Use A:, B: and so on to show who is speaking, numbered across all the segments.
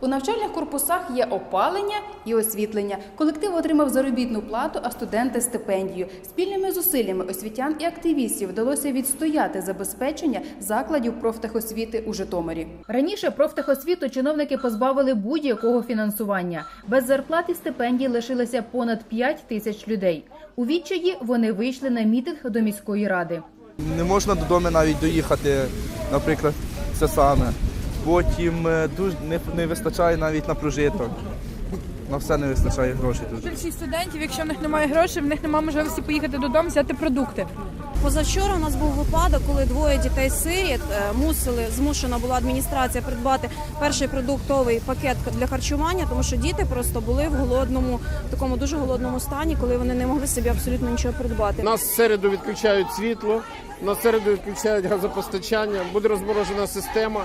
A: У навчальних корпусах є опалення і освітлення. Колектив отримав заробітну плату, а студенти стипендію. Спільними зусиллями освітян і активістів вдалося відстояти забезпечення закладів профтехосвіти у Житомирі. Раніше профтехосвіту чиновники позбавили будь-якого фінансування. Без зарплат і стипендій лишилося понад 5 тисяч людей. У відчаї вони вийшли на мітинг до міської ради.
B: Не можна додому навіть доїхати, наприклад, це саме. Потім е, дуже не, не вистачає навіть на прожиток. На все не вистачає грошей дуже.
C: Більшість студентів, якщо в них немає грошей, в них немає можливості поїхати додому взяти продукти.
D: Позавчора у нас був випадок, коли двоє дітей сиріт е, мусили змушена була адміністрація придбати перший продуктовий пакет для харчування, тому що діти просто були в голодному, такому дуже голодному стані, коли вони не могли собі абсолютно нічого придбати.
E: Нас в середу відключають світло, на середу відключають газопостачання, буде розморожена система.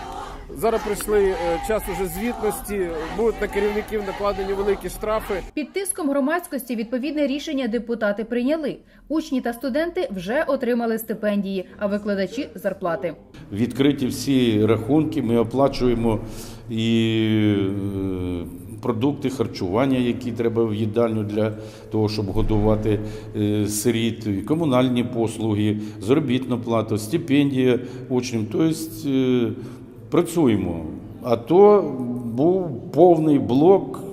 E: Зараз прийшли е, час уже звітності, будуть на керівників накладені великі штрафи.
A: Під тиском громадськості відповідне рішення депутати прийняли. Учні та студенти вже отримали стипендії, а викладачі зарплати.
F: Відкриті всі рахунки, ми оплачуємо і е, продукти харчування, які треба в їдальню для того, щоб годувати е, сиріт, і комунальні послуги, заробітну плату, стипендія учням. Тобто працюємо. А то був повний блок.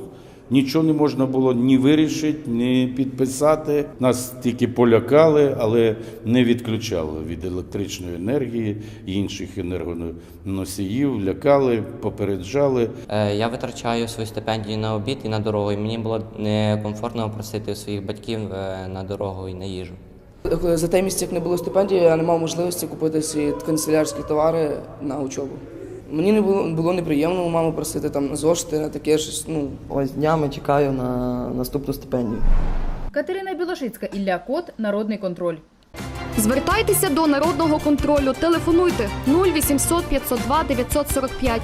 F: Нічого не можна було ні вирішити, ні підписати. Нас тільки полякали, але не відключали від електричної енергії і інших енергоносіїв. Лякали, попереджали.
G: Е, Я витрачаю свою стипендію на обід і на дорогу. І мені було некомфортно просити своїх батьків е, на дорогу і на їжу.
H: За той місяць, як не було стипендії, я не мав можливості купити всі канцелярські товари на учобу. Мені не було, було неприємно у мами просити там зошити на таке щось. Ну,
I: Ось днями чекаю на наступну стипендію.
A: Катерина Білошицька, Ілля Кот, Народний контроль.
J: Звертайтеся до народного контролю. Телефонуйте 0800 502 945